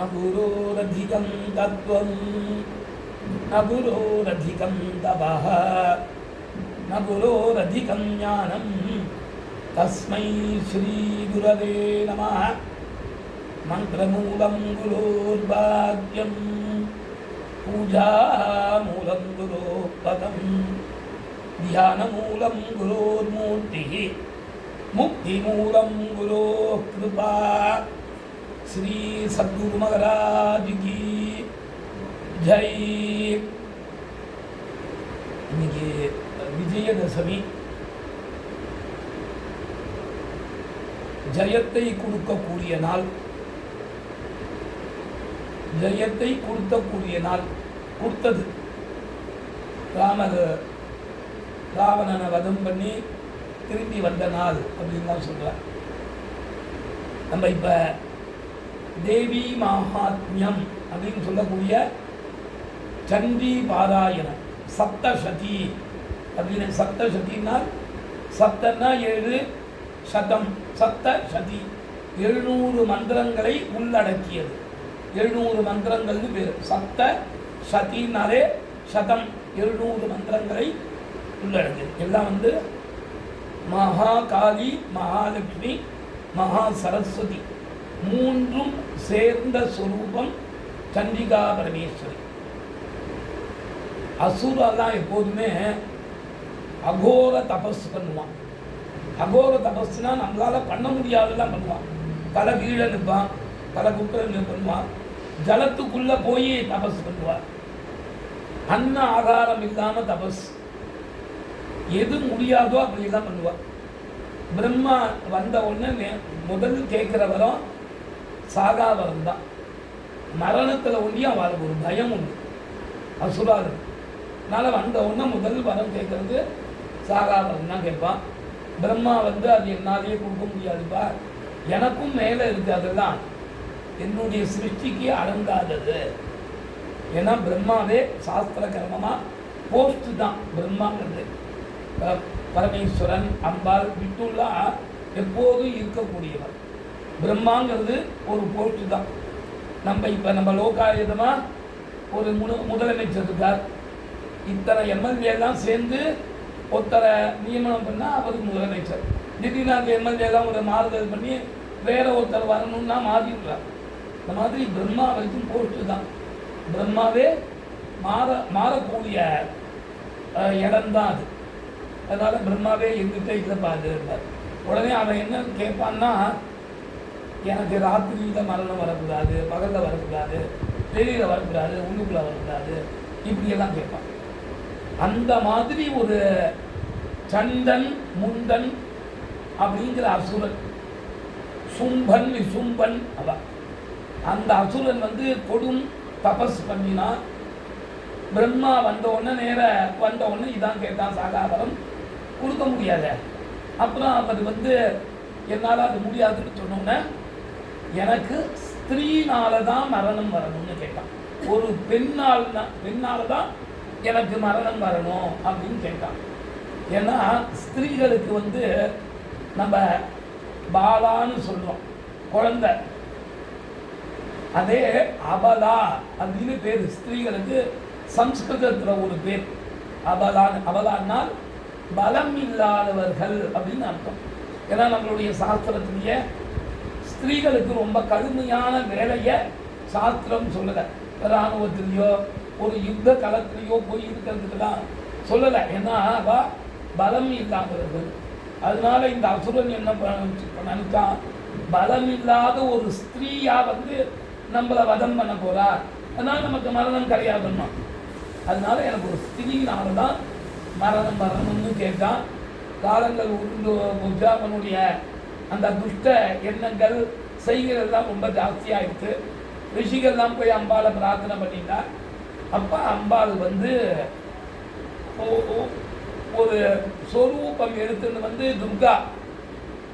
నపురోరధికం తత్వం నపురోరధికం తవ నపురోరధికం జ్ఞానం తస్మై శ్రీగురవే నమ మంత్రమూలం గురోర్భాగ్యం పూజామూలం గురోపదం ధ్యానమూలం గురోర్మూర్తి ముక్తిమూలం గురోః కృపా श्री सद्गुरु महाराज की ஜெய் இன்னைக்கு விஜயதசமி ஜெயத்தை கொடுக்கக்கூடிய நாள் ஜெயத்தை கொடுக்கக்கூடிய நாள் கொடுத்தது ராமர் ராவணனை வதம் பண்ணி திரும்பி வந்த நாள் அப்படின்னு தான் சொல்கிறார் நம்ம இப்போ தேவி மகாத்மியம் அப்படின்னு சொல்லக்கூடிய சண்டி பாராயணம் சப்தசதி அப்படின்னு. சப்தசதினால் சப்தன்னா ஏழு சதம் சப்தசதி. எழுநூறு மந்திரங்களை உள்ளடக்கியது. எழுநூறு மந்திரங்கள்னு பேர். சப்த சதினாலே சதம் எழுநூறு மந்திரங்களை உள்ளடக்கியது. எல்லாம் வந்து மகா காளி மகாலட்சுமி மகா சரஸ்வதி மூன்றும் சேர்ந்த சொரூபம் சண்டிகா பரமேஸ்வரி அசுரெல்லாம் எப்போதுமே அகோர தபஸ் பண்ணுவான். அகோர தபஸ்னா நம்மளால் பண்ண முடியாதெல்லாம் பண்ணுவான். தலை கீழே நிற்பான் தலை குப்பை பண்ணுவான். ஜலத்துக்குள்ளே போய் தபஸ் பண்ணுவார். அன்ன ஆகாரம் இல்லாமல் தபஸ். எது முடியாதோ அப்படிலாம் பண்ணுவார். பிரம்மா வந்த உடனே முதல் கேட்குற வரம் சாகா தான் மரணத்தில் ஒண்டியும் அவளுக்கு ஒரு பயம் உண்டு. அசுராது. அதனால் வந்த உடனே முதல் வரம் கேட்கறது சாகா தான் கேட்பான். பிரம்மா வந்து அது என்னாலேயே கொடுக்க முடியாதுப்பா. எனக்கும் மேலே இருக்கு அதெல்லாம் என்னுடைய சிருஷ்டிக்கு அடங்காதது. ஏன்னா பிரம்மாவே சாஸ்திர கர்மமாக போஸ்ட் தான். பிரம்மாங்கிறது. பரமேஸ்வரன் அம்பாள் விட்டுலாம் எப்போதும் இருக்கக்கூடியவர். பிரம்மாங்கிறது ஒரு போஸ்ட் தான். நம்ம இப்போ நம்ம லோகாயுதமாக ஒரு முன முதலமைச்சர் இருக்கார் இத்தனை எம்எல்ஏலாம் சேர்ந்து ஒருத்தரை நியமனம் பண்ணால் அவருக்கு முதலமைச்சர். திடீர்னு அந்த எம்எல்ஏலாம் ஒரு மாறுதல் பண்ணி வேற ஒருத்தர் வரணும்னா மாறிடுறார். இந்த மாதிரி பிரம்மா வரைக்கும் போஸ்ட்டு தான். பிரம்மாவே மாற மாறக்கூடிய இடம் இடம்தான் அது. அதனால் பிரம்மாவே எங்கிட்ட இல்லை உடனே அவன் என்ன கேட்பான்னா எனக்கு ராத்திரியில் மரணம் வரக்கூடாது பகலில் வரக்கூடாது வெளியில் வரக்கூடாது உள்ளுக்குள்ளே வரக்கூடாது இப்படியெல்லாம் கேட்பான். அந்த மாதிரி ஒரு சண்டன் முண்டன் அப்படிங்கிற அசுரன். சும்பன் விசும்பன் அதான் அந்த அசுரன் வந்து கொடும் தபஸ் பண்ணினா பிரம்மா வந்த உடனே நேர வந்த உடனே இதான் கேட்டான் சாகாவரம் கொடுக்க முடியாத. அப்புறம் அவர் வந்து என்னால் அது முடியாதுன்னு சொன்னோன்னே எனக்கு ஸ்திரீனால தான் மரணம் வரணும்னு கேட்டான். ஒரு பெண்ணால் தான் பெண்ணால தான் எனக்கு மரணம் வரணும் அப்படின்னு கேட்டான். ஏன்னா ஸ்திரீகளுக்கு வந்து நம்ம பாலான்னு சொல்கிறோம் குழந்தை. அதே அபலா அப்படின்னு பேர். ஸ்திரீகளுக்கு சம்ஸ்கிருதத்தில் ஒரு பேர். அபலான் அபலான்னால் பலம் இல்லாதவர்கள் அப்படின்னு அர்த்தம். ஏன்னா நம்மளுடைய சாஸ்திரத்திலேயே ஸ்திரீகளுக்கு ரொம்ப கடுமையான வேலையை சாஸ்திரம் சொல்லலை. இராணுவத்திலேயோ ஒரு யுத்த களத்திலேயோ போய் இருக்கிறதுக்கெல்லாம் சொல்லலை. ஏன்னா அவள் பலம் இல்லாதவர்கள். அதனால இந்த அசுரன் என்ன பண்ண- நினைச்சான் பலம் இல்லாத ஒரு ஸ்திரீயாக வந்து நம்மளை வதம் பண்ண போறா. அதனால் நமக்கு மரணம் கிடையாதுன்னா அதனால எனக்கு ஒரு ஸ்திரீனால தான் மரணம் வரணும்னு கேட்டான். காலங்கள் உருண்டு அவனுடைய அந்த துஷ்ட எண்ணங்கள் செய்கிறதெல்லாம் ரொம்ப ஜாஸ்தியாயிடுச்சு ரிஷிகள்லாம் போய் அம்பாளை பிரார்த்தனை பண்ணிட்டா அப்போ அம்பாள் வந்து ஒரு சொரூபம் எடுத்துன்னு வந்து துர்கா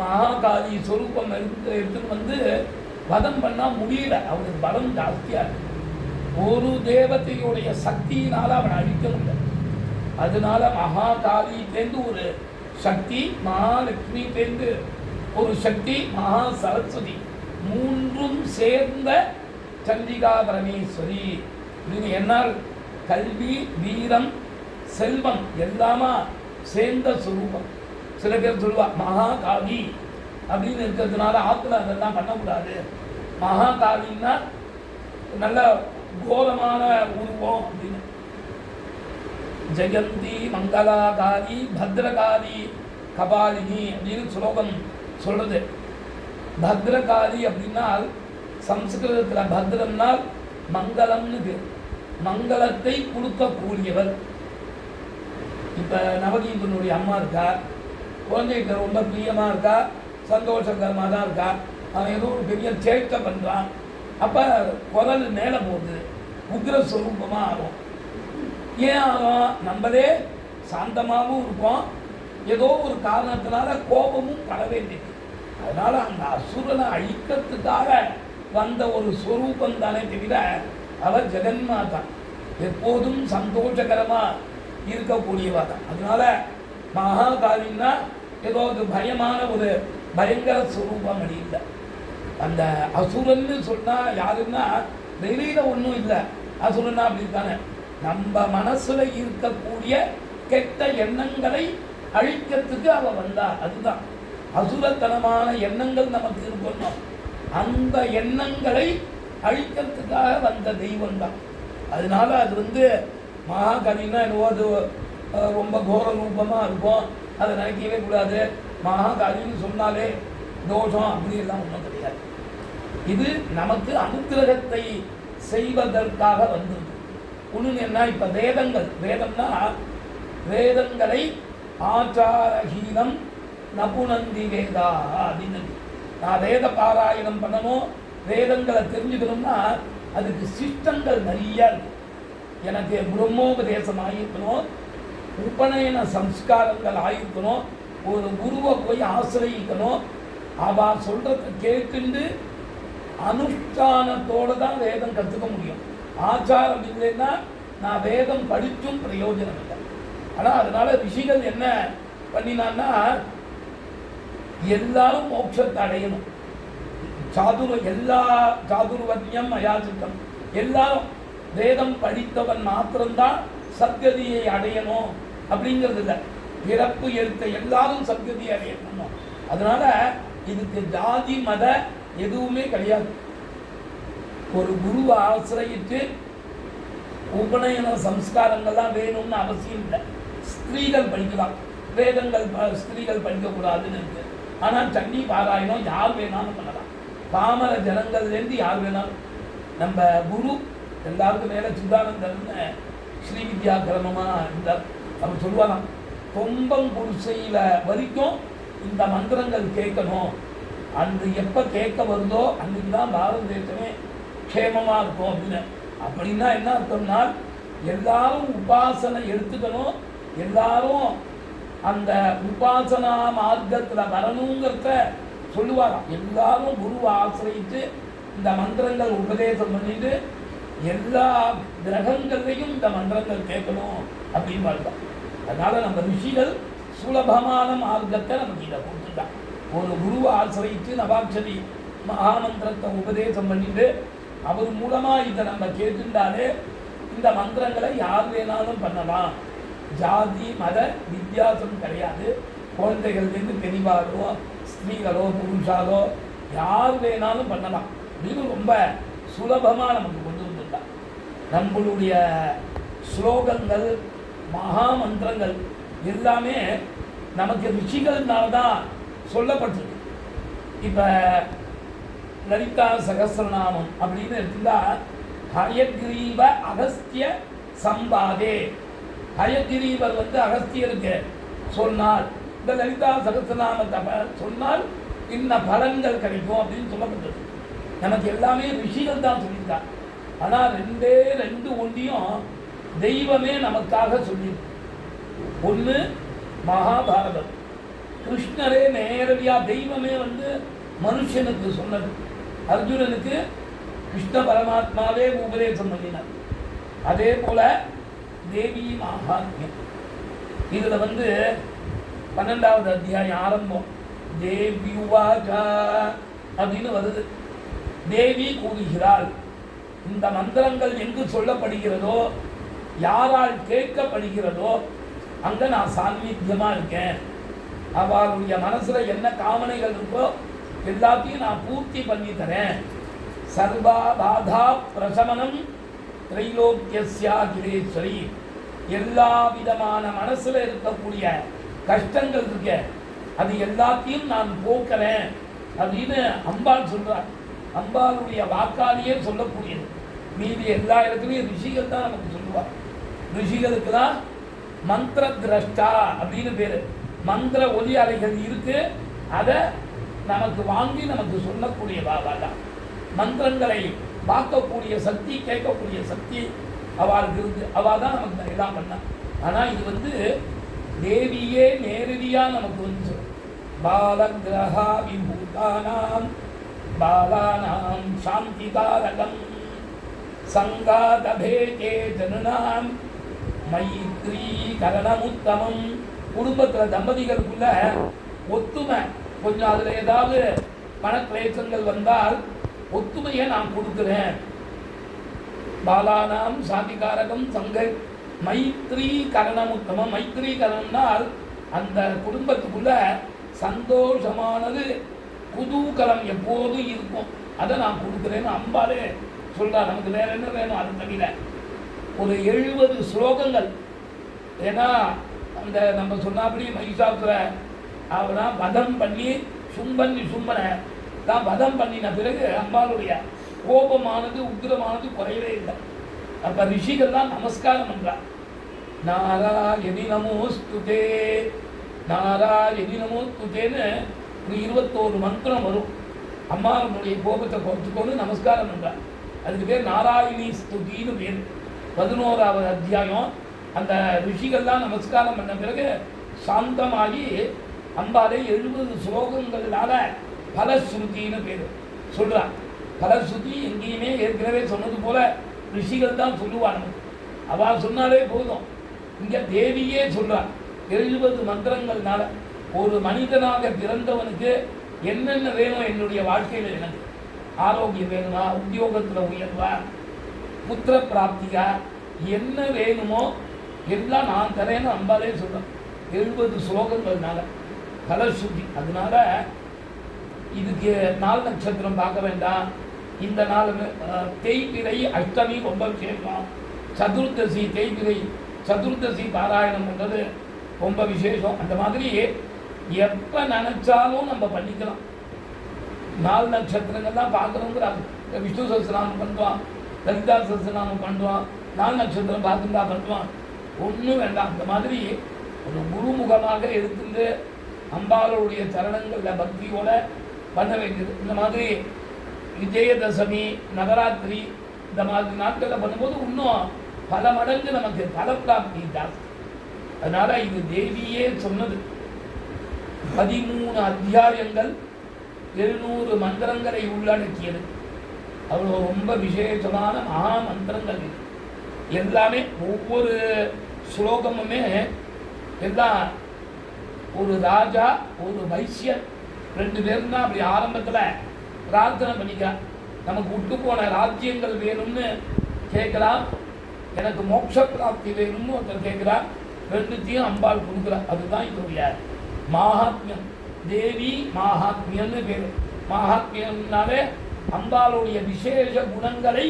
மகாகாளி சொரூபம் எடுத்து எடுத்துன்னு வந்து வதம் பண்ணால் முடியல. அவனுக்கு பலம் ஜாஸ்தியாக இருக்கு. ஒரு தேவத்தையுடைய சக்தியினால் அவனை அழிக்க முடியல. அதனால மகாகாளியிலேருந்து ஒரு சக்தி மகாலட்சுமியிலேருந்து ஒரு சக்தி மகா சரஸ்வதி. மூன்றும் சேர்ந்த சண்டிகா பரமேஸ்வரி அப்படின்னு என்னால் கல்வி வீரம் செல்வம் எல்லாமா சேர்ந்த சுரூபம். சில பேர் சொல்லுவா மகாகாவி அப்படின்னு இருக்கிறதுனால ஆத்துல அதெல்லாம் பண்ணக்கூடாது. மகாகாவின்னா நல்ல கோரமான உருவம் அப்படின்னு. ஜெயந்தி மங்களாகாரி பத்ரகாரி கபாலினி அப்படின்னு ஸ்லோகம் சொல்கிறது பத்ரகாளி அப்படின்னால் சம்ஸ்கிருதத்தில் பத்ரம்னால் மங்களம்னு பேர் மங்களத்தை கொடுக்கக்கூடியவர். இப்போ நவகீந்தனுடைய அம்மா இருக்கா? குழந்தைகிட்ட ரொம்ப பிரியமாக இருக்கா? சந்தோஷகரமாக தான் இருக்கா? அவன் ஏதோ ஒரு பெரிய சேட்டை பண்ணுறான் அப்போ குரல் மேலே போகுது. உக்ரஸ்வரூபமாக ஆகும். ஏன் ஆகும்? நம்மளே சாந்தமாகவும் இருப்போம் ஏதோ ஒரு காரணத்தினால கோபமும் பட வேண்டியது அதனால் அந்த அசுரனை அழிக்கிறதுக்காக வந்த ஒரு ஸ்வரூபம் தானே தவிர அவர் ஜெகன்மாதா. எப்போதும் சந்தோஷகரமாக இருக்கக்கூடியவா தான் அதனால மகாகாவின்னா ஏதோ ஒரு பயமான ஒரு பயங்கர ஸ்வரூபம் அப்படி இல்லை. அந்த அசுரன்னு சொன்னால் யாருன்னா வெளியில் ஒன்றும் இல்லை. அசுரன்னா அப்படி தானே நம்ம மனசில் இருக்கக்கூடிய கெட்ட எண்ணங்களை அழிக்கிறதுக்கு அவள் வந்தா. அதுதான். அசுரத்தனமான எண்ணங்கள் நமக்கு இருக்கணும் அந்த எண்ணங்களை அழிக்கிறதுக்காக வந்த தெய்வம் தான் அதனால அது வந்து மகாகவின்னா என்னவோ அது ரொம்ப கோர ரூபமாக இருக்கும். அதை நினைக்கவே கூடாது. மகாகவின்னு சொன்னாலே தோஷம் அப்படின்லாம் ஒன்றும் கிடையாது. இது நமக்கு அனுக்கிரகத்தை செய்வதற்காக வந்திருக்கு. ஒன்று என்ன? இப்போ வேதங்கள். வேதம்னா வேதங்களை ஆச்சாரஹீனம் நபுனந்தி வேதா அப்படின்னு நான் வேத பாராயணம் பண்ணணும் வேதங்களை தெரிஞ்சுக்கணும்னா அதுக்கு சிஸ்டங்கள் நிறையா இருக்கு. எனக்கு பிரம்மோபதேசம் ஆகியிருக்கணும் உபநயன சம்ஸ்காரங்கள் ஆகியிருக்கணும் ஒரு குருவை போய் ஆசிரியக்கணும். அவ சொல்கிறத கேட்டுண்டு அனுஷ்டானத்தோடு தான் வேதம் கற்றுக்க முடியும். ஆச்சாரம் இல்லைன்னா நான் வேதம் படித்தும் பிரயோஜனம் இல்லை. ஆனால் அதனால் ரிஷிகள் என்ன பண்ணினான்னா எல்லாரும் மோட்சத்தை அடையணும். சாதுர எல்லா சாதுர்வத்யம் அயாச்சித்தம் எல்லாரும் வேதம் படித்தவன் மாத்திரம்தான் சத்கதியை அடையணும் அப்படிங்கிறது இல்லை. பிறப்பு எழுத்த எல்லாரும் சத்கதியை அடையணும் அதனால இதுக்கு ஜாதி மத எதுவுமே கிடையாது. ஒரு குருவை ஆசிரயித்து உபநயன சம்ஸ்காரங்கள்லாம் வேணும்னு அவசியம் இல்லை. ஸ்திரீகள் படிக்கலாம். வேதங்கள் ப- ஸ்திரீகள் படிக்கக்கூடாதுன்னு இருக்குது ஆனால் சன்னி பாராயணம் யார் வேணாலும் பண்ணலாம். பாமர ஜனங்கள்லேருந்து யார் வேணாலும். நம்ம குரு எல்லாருக்கும் மேலே சுதானந்தர்னு ஸ்ரீ வித்யா கிரமமாக இருந்தார். அவர் சொல்லுவாராம் தொம்பம் குடிசையில் வரைக்கும் இந்த மந்திரங்கள் கேட்கணும். அந்த எப்போ கேட்க வருதோ அன்றைக்கு தான் பாரத தேசமே க்ஷேமமாக இருக்கும் அப்படின்னு. அப்படின்னா என்ன அர்த்தம்னா எல்லாரும் உபாசனை எடுத்துக்கணும் எல்லாரும் அந்த உபாசனா மார்க்கத்தில் வரணுங்கிறத சொல்லுவாராம் எல்லாரும் குருவை ஆசிரியத்து இந்த மந்திரங்கள் உபதேசம் பண்ணிட்டு எல்லா கிரகங்கள்லையும் இந்த மந்திரங்கள் கேட்கணும் அப்படின்னு பார்த்தோம் அதனால் நம்ம ரிஷிகள் சுலபமான மார்க்கத்தை நமக்கு இதை கொடுத்துட்டான் ஒரு குருவை ஆசிரியத்து நவாட்சரி மகாமந்திரத்தை உபதேசம் பண்ணிட்டு அவர் மூலமாக இதை நம்ம கேட்டுட்டாலே இந்த மந்திரங்களை யார் வேணாலும் பண்ணலாம். ஜாதி மத வித்தியாசம் கிடையாது. குழந்தைகள்லேருந்து பெரியவாரோ ஸ்திரீகளோ புருஷாலோ யார் வேணாலும் பண்ணலாம். அப்படின்னு ரொம்ப சுலபமாக நமக்கு கொண்டு வந்துட்டான் நம்மளுடைய ஸ்லோகங்கள் மகா மந்திரங்கள் எல்லாமே நமக்கு ரிஷிகள்னால தான் சொல்லப்பட்டிருக்கு. இப்போ லலிதா சகசிரநாமம் அப்படின்னு எடுத்துட்டா ஹயக்ரீவ அகஸ்திய சம்பாதே. ஹயகிரீவர் வந்து அகஸ்தியருக்கு சொன்னால் இந்த லலிதா சகசிரநாமத்தை தப சொன்னால் இன்ன பலன்கள் கிடைக்கும் அப்படின்னு சொல்லப்பட்டது. நமக்கு எல்லாமே ரிஷிகள் தான் சொல்லியிருக்காங்க. ஆனால் ரெண்டே ரெண்டு ஒன்றையும் தெய்வமே நமக்காக சொல்லியிருக்கு. ஒன்று மகாபாரதம். கிருஷ்ணரே நேரடியாக தெய்வமே வந்து மனுஷனுக்கு சொன்னது. அர்ஜுனனுக்கு கிருஷ்ண பரமாத்மாவே உபதேசம் பண்ணினார். அதே போல தேவி மகாத்மியம் இதில் வந்து பன்னெண்டாவது அத்தியாயம் ஆரம்பம். தேவி அப்படின்னு வருது. தேவி கூறுகிறாள் இந்த மந்திரங்கள் எங்கு சொல்லப்படுகிறதோ யாரால் கேட்கப்படுகிறதோ அங்கே நான் சாந்தித்தியமாக இருக்கேன். அவளுடைய மனசில் என்ன காமனைகள் இருக்கோ எல்லாத்தையும் நான் பூர்த்தி பண்ணி தரேன். சர்வா பாதா பிரசமனம் திரைலோக்கியஸ்யாகிரேஸ்வரி எல்லா விதமான மனசில் இருக்கக்கூடிய கஷ்டங்கள் இருக்க. அது எல்லாத்தையும் நான் போக்குறேன் அப்படின்னு அம்பாள் சொல்கிறார் அம்பாளுடைய வாக்காளியே சொல்லக்கூடியது. மீதி எல்லா இடத்துலையும் ரிஷிகள் தான் நமக்கு சொல்லுவார். ரிஷிகளுக்கு தான் மந்திர திரஷ்டா அப்படின்னு பேர். மந்திர ஒலி அலைகள் இருக்கு. அதை நமக்கு வாங்கி நமக்கு சொல்லக்கூடிய பாபா தான். மந்திரங்களை பார்க்கக்கூடிய சக்தி கேட்கக்கூடிய சக்தி அவளுக்கு இருந்து அவள் தான் நமக்கு எல்லாம் பண்ணா. ஆனால் இது வந்து தேவியே நேரடியாக நமக்கு வந்து சொல்லும். பாலகிரகா விபூதானாம் பாலானாம் சாந்திகாரகம் சங்காதபேதே ஜனனாம் மைத்ரீகரணமுத்தமம். குடும்பத்தில் தம்பதிகளுக்குள்ள ஒத்துமை. கொஞ்சம் அதில் ஏதாவது மனக்லேசங்கள் வந்தால் ஒத்துமையை நான் கொடுக்குறேன். பாலானாம் சாதிகாரகம் சங்க மைத்ரி கரணமுத்தமம். மைத்ரி கரணம்னால் அந்த குடும்பத்துக்குள்ள சந்தோஷமானது குதூகலம் எப்போதும் இருக்கும். அதை நான் கொடுக்குறேன்னு அம்பாலே சொல்கிறார் நமக்கு வேற என்ன வேணும்? அது தவிர ஒரு எழுபது ஸ்லோகங்கள். ஏன்னா அந்த நம்ம சொன்னாப்படி மகிஷாசுர அவனா வதம் பண்ணி சும்பன் சும்பனை தான் வதம் பண்ணின பிறகு அம்பாளுடைய கோபமானது உக்கிரமானது குறையவே இல்லை. அப்ப ரிஷிகள் தான் நமஸ்காரம் பண்றா. நாராயணி நமோஸ்துதே நாராயணி நமோஸ்துதேன்னு ஒரு இருபத்தோரு மந்திரம் வரும். அம்மாவனுடைய கோபத்தை குறைச்சிக்கொண்டு நமஸ்காரம் பண்றா. அதுக்கு பேர் நாராயணி ஸ்துதின்னு பேர். பதினோராவது அத்தியாயம். அந்த ரிஷிகள்லாம் நமஸ்காரம் பண்ண பிறகு சாந்தமாகி அம்பாலே எழுபது ஸ்லோகங்களால பலஸ்ருதின்னு பேர். சொல்றா. பலஸ்ருதி எங்கேயுமே ஏற்கனவே சொன்னது போல ரிஷிகள் தான் சொல்லுவாங்க அவள் சொன்னாலே போதும். இங்கே தேவியே சொல்றா. எழுபது மந்திரங்கள்னால ஒரு மனிதனாக பிறந்தவனுக்கு என்னென்ன வேணும் என்னுடைய வாழ்க்கையில் எனக்கு? ஆரோக்கியம் வேணுமா? உத்தியோகத்தில் உயர்வா? புத்திர பிராப்தியா? என்ன வேணுமோ எல்லாம் நான் தரேன்னு அம்பாலே சொல்கிறேன் எழுபது ஸ்லோகங்கள்னால. கலசுத்தி அதனால இதுக்கு நாள் நட்சத்திரம் பார்க்க வேண்டாம். இந்த நாள் தேய்பிரை அஷ்டமி ரொம்ப விசேஷம். சதுர்தசி தேய்பிரை சதுர்தசி பாராயணம் பண்ணுறது ரொம்ப விசேஷம். அந்த மாதிரி எப்போ நினச்சாலும் நம்ம பண்ணிக்கலாம். நாலு நட்சத்திரங்கள்லாம் பார்க்கணுங்கிற விஷ்ணு சஸ்திரநாமம் பண்ணுவான் லலிதா சஸ்திரநாமம் பண்ணுவான் நாலு நட்சத்திரம் பார்த்துருந்தா பண்ணுவான். ஒன்றும் வேண்டாம். அந்த மாதிரி ஒரு குருமுகமாக இருந்து அம்பாளுடைய சரணங்களில் பக்தியோட பண்ண வேண்டியது இந்த மாதிரி விஜயதசமி நவராத்திரி இந்த மாதிரி நாட்களில் பண்ணும்போது இன்னும் பல மடங்கு நமக்கு பலப்பிராப்தி ஜாஸ்தி அதனால் இது தேவியே சொன்னது. பதிமூணு அத்தியாயங்கள் எழுநூறு மந்திரங்களை உள்ளடக்கியது. அவ்வளோ ரொம்ப விசேஷமான மகா மந்திரங்கள் இது. எல்லாமே ஒவ்வொரு ஸ்லோகமுமே எல்லாம் ஒரு ராஜா ஒரு வைசியன் ரெண்டு பேரும் தான் அப்படி ஆரம்பத்தில் பிரார்த்தனை பண்ணிக்கலாம் நமக்கு விட்டு போன ராஜ்யங்கள் வேணும்னு கேட்கலாம் எனக்கு மோட்ச பிராப்தி வேணும்னு ஒருத்தர் கேட்குறான் ரெண்டுத்தையும் அம்பாள் கொடுக்குறா. அதுதான் இதோடைய மாகாத்மியம். தேவி மாகாத்மியம்னு பேர். மாகாத்மியம்னாலே அம்பாளுடைய விசேஷ குணங்களை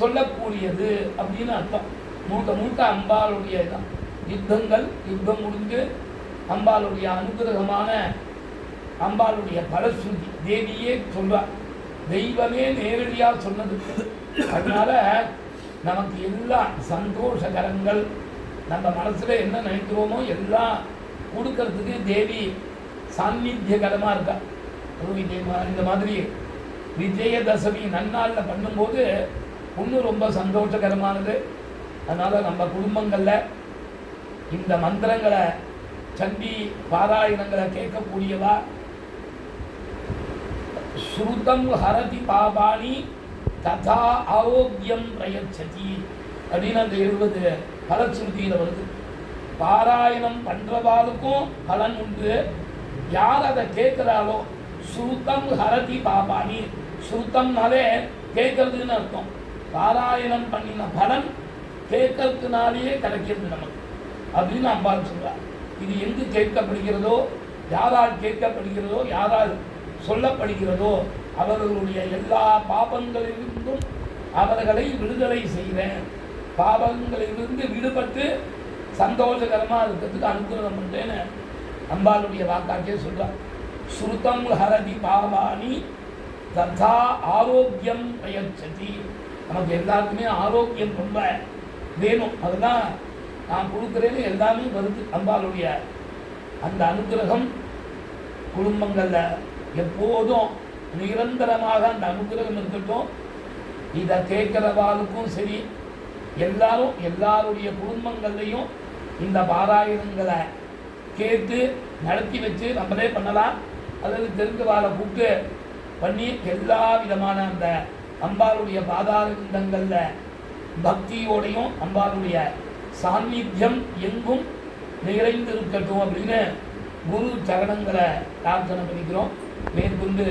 சொல்லக்கூடியது அப்படின்னு அர்த்தம். முழுக்க முழுக்க அம்பாளுடைய தான் யுத்தங்கள் யுத்தம் முடிஞ்சு அம்பாளுடைய அனுகிரகமான அம்பாளுடைய பலஸ்ருதி தேவியே சொல்வார் தெய்வமே நேரடியாக சொன்னது. அதனால நமக்கு எல்லாம் சந்தோஷகரங்கள். நம்ம மனசில் என்ன நினைக்கிறோமோ எல்லாம் கொடுக்கறதுக்கு தேவி சாநித்தியகரமாக இருக்கா. அதுவும் இதே இந்த மாதிரி விஜயதசமி நன்னாளில் பண்ணும்போது இன்னும் ரொம்ப சந்தோஷகரமானது. அதனால் நம்ம குடும்பங்களில் இந்த மந்திரங்களை சண்டி பாராயணங்களை கேட்கக்கூடியவா ஸ்ருதம் ஹரதி பாபாணி ததா ஆரோக்கியம் பிரயச்சதி அப்படின்னு அந்த எழுபது பலஸ்ருதியில் வருது. பாராயணம் பண்ணுறவாளுக்கும் பலன் உண்டு. யார் அதை கேட்குறாளோ? ஸ்ருதம் ஹரதி பாபாணி. ஸ்ருதம்னாலே கேட்கறதுன்னு அர்த்தம். பாராயணம் பண்ணின பலன் கேட்கறதுனாலேயே கிடைக்கிறது நமக்கு. அப்படின்னு அம்பாள் சொல்கிறார் இது எங்கு கேட்கப்படுகிறதோ? யாரால் கேட்கப்படுகிறதோ? யாரால்? சொல்லப்படுகிறதோ அவர்களுடைய எல்லா பாபங்களிலிருந்தும் அவர்களை விடுதலை செய்கிறேன் பாபங்களிலிருந்து விடுபட்டு சந்தோஷகரமாக இருக்கிறதுக்கு அனுகிரகம் பண்ணுறேன்னு அம்பாளுடைய வாக்காச்சே சொல்கிறார் ஸ்ருதம் ஹரதி பாவானி ததா ஆரோக்கியம் பிரயச்சதி நமக்கு எல்லாருக்குமே ஆரோக்கியம் ரொம்ப வேணும். அதுதான் நான் கொடுக்குறேன்னு எல்லாமே வருது. அம்பாளுடைய அந்த அனுகிரகம் குடும்பங்களில் எப்போதும் நிரந்தரமாக அந்த அனுகிரகம் இருக்கட்டும் இதை கேட்கிறவாளுக்கும் சரி எல்லாரும் எல்லாருடைய குடும்பங்கள்லையும் இந்த பாராயணங்களை கேட்டு நடத்தி வச்சு நம்மளே பண்ணலாம். அல்லது தெரிஞ்சவாளை கூப்பிட்டு பண்ணி எல்லா விதமான அந்த அம்பாளுடைய பாதாரங்களில் பக்தியோடையும் அம்பாளுடைய சாநித்தியம் எங்கும் நிறைந்து இருக்கட்டும் அப்படின்னு குரு சரணங்களை பிரார்த்தனை பண்ணிக்கிறோம். மேற்கொண்டு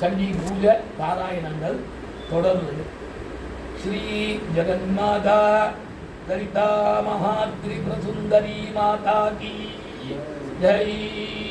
சண்டி பூஜ பாராயணங்கள் தொடர்ந்தது ஸ்ரீ ஜெகன்மாதா லலிதா மகாத்ரி பிரசுந்தரி மாதா கி. ஜெய்.